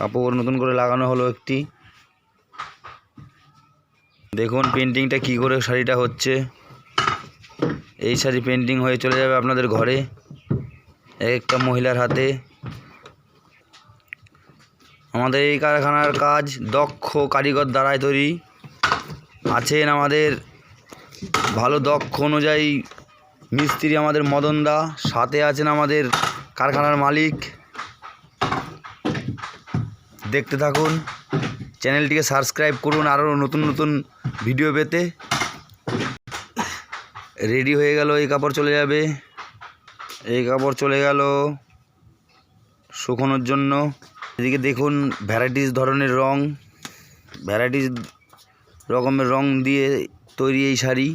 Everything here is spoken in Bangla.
কাপড় নতুন করে লাগানো হলো একটি। দেখুন পেন্টিংটা কি করে শাড়িটা হচ্ছে। এই শাড়ি পেন্টিং হয়ে চলে যাবে আপনাদের ঘরে। এক একটা মহিলার হাতে। আমাদের এই কারখানার কাজ দক্ষ কারিগর দ্বারাই তৈরি। আছেন আমাদের ভালো দক্ষ অনুযায়ী মিস্ত্রি আমাদের মদন দা সাথে আছেন আমাদের কারখানার মালিক। দেখতে থাকুন। চ্যানেলটিকে সাবস্ক্রাইব করুন আরও নতুন নতুন ভিডিও পেতে। রেডি হয়ে গেল, এই কাপড় চলে যাবে। এই কাপড় চলে গেল শুকোনোর জন্য। এদিকে দেখুন ভ্যারাইটিস ধরনের রং। ভ্যারাইটিস রকমের রং দিয়ে তৈরি এই শাড়ি।